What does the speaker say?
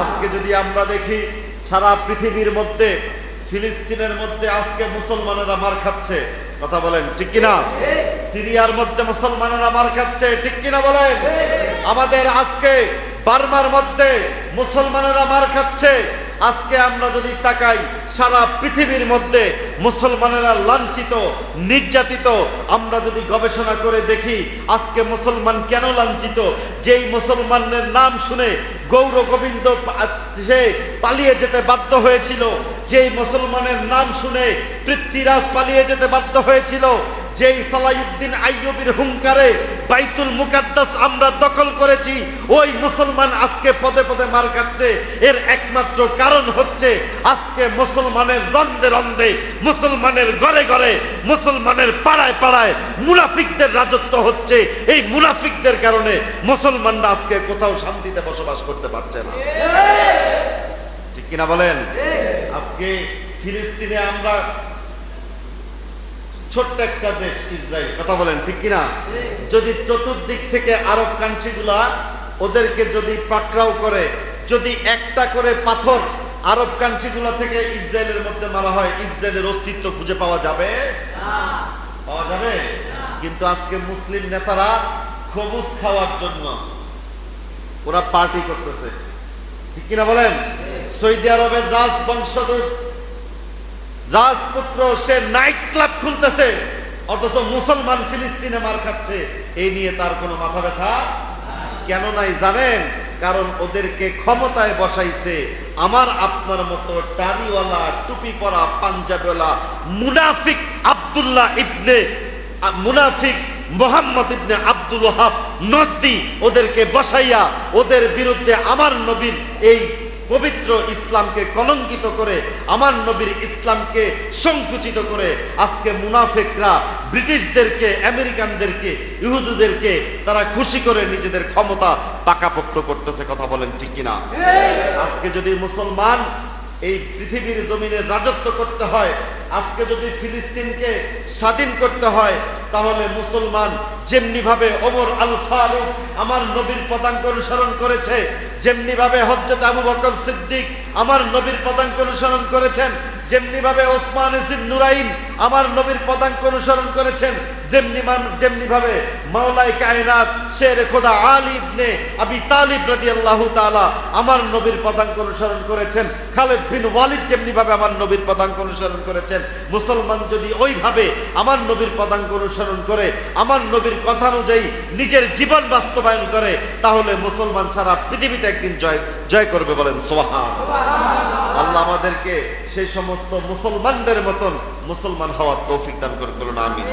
আজকে যদি আমরা দেখি সারা পৃথিবীর মধ্যে, ফিলিস্তিনের মধ্যে আজকে মুসলমানেরা মার খাচ্ছে, কথা বলেন, ঠিক কিনা? সিরিয়ার মধ্যে মুসলমানেরা মার খাচ্ছে, ঠিক কিনা বলেন? আমাদের আজকে বার্মার মধ্যে মুসলমানেরা মার খাচ্ছে আজকে আমরা যদি তাকাই, সারা পৃথিবীর মধ্যে মুসলমানেরা লাঞ্ছিত, নির্যাতিত, আমরা যদি গবেষণা করে দেখি, আজকে মুসলমান কেন লাঞ্ছিত? যেই মুসলমানের নাম শুনে গৌর গোবিন্দ সে পালিয়ে যেতে বাধ্য হয়েছিল, যেই মুসলমানের নাম শুনে পৃথ্বীরাজ পালিয়ে যেতে বাধ্য হয়েছিল যেই সালাইউদ্দিন আইয়ুবের হুঙ্কারে বাইতুল মুকাদ্দাস আমরা দখল করেছি, ওই মুসলমান আজকে পদে পদে মার খাচ্ছে। এর একমাত্র কারণ হচ্ছে আজকে মুসলমানের রন্দে রন্দে, মুসলমানের ঘরে ঘরে, মুসলমানের পাড়ায় পাড়ায় মুনাফিকদের রাজত্ব হচ্ছে। এই মুনাফিকদের কারণে মুসলমানরা আজকে কোথাও শান্তিতে বসবাস করতে পারছে না। ঠিক কিনা বলেন? আজকে ফিলিস্তিনে আমরা ছোট্ট একটা দেশ ইসরায়েল। কথা বলেন, ঠিক কিনা? যদি চতুর্দিক থেকে আরব কান্ট্রিগুলা ওদেরকে যদি পাকড়াও করে, যদি একটা করে পাথর আরব কান্ট্রিগুলা থেকে ইসরায়েলের মধ্যে মারা হয়, ইসরায়েলের অস্তিত্ব খুঁজে পাওয়া যাবে? পাওয়া যাবে? কিন্তু আজকে মুসলিম নেতারা খবুজ খাওয়ার জন্য ওরা পার্টি করতেছে। ঠিক কিনা বলেন? সৌদি আরবের রাজ বংশদূত রাজপুত্র, সে নাইট ক্লাব খুলতেছে। অথচ মুসলমান ফিলিস্তিনে মার খাচ্ছে। এই নিয়ে তার কোনো মাথা ব্যথা কেন নাই জানেন? কারণ ওদেরকে ক্ষমতায় বসাইছে আমার আপনার মতো টারিওয়ালা টুপি পরা পাঞ্জাবিওয়ালা, মুনাফিক আব্দুল্লাহ ইবনে মুনাফিক মোহাম্মদ ইবনে আব্দুল ওহাব নজদি ওদেরকে বসাইয়া ওদের বিরুদ্ধে আমার নবীর এই পবিত্র ইসলামকে কলঙ্কিত করে, আমার নবীর ইসলামকে সংকুচিত করে, আজকে মুনাফেকরা ব্রিটিশদেরকে, আমেরিকানদেরকে, ইহুদুদেরকে, তারা খুশি করে নিজেদের ক্ষমতা পাকাপোক্ত করতেছে, কথা বলেন ঠিক কিনা? আজকে যদি মুসলমান এই পৃথিবীর জমিনে রাজত্ব করতে হয়, আজকে যদি ফিলিস্তিনকে স্বাধীন করতে হয় তাহলে মুসলমান যেমনি ভাবে ওমর আল ফারুক আমার নবীর পদাঙ্ক অনুসরণ করেছে যেমনি ভাবে হজরত আবু বকর সিদ্দিক আমার নবীর পদাঙ্ক অনুসরণ করেছেন যেমনি ভাবে ওসমান নুরাইন আমার নবীর পদাঙ্ক অনুসরণ করেছেন, যেমনি মান, যেমনি ভাবে মাওলাই কায়নাত শের খোদা আলী ইবনে আবি তালিব রাদিয়াল্লাহু তাআলা আমার নবীর পদাঙ্ক অনুসরণ করেছেন, খালেদ বিন ওয়ালিদ যেমনি ভাবে আমার নবীর পদাঙ্ক অনুসরণ করেছেন, মুসলমান যদি ওইভাবে আমার নবীর পদাঙ্ক অনুসরণ করে, আমার নবীর কথা অনুযায়ী নিজের জীবন বাস্তবায়ন করে, তাহলে মুসলমান সারা পৃথিবীতে একদিন জয় জয় করবে বলেন সোহা আল্লাহ আমাদেরকে সেই সমস্ত মুসলমানদের মতন মুসলমান হওয়ার তৌফিক দান করে করুন আমিন।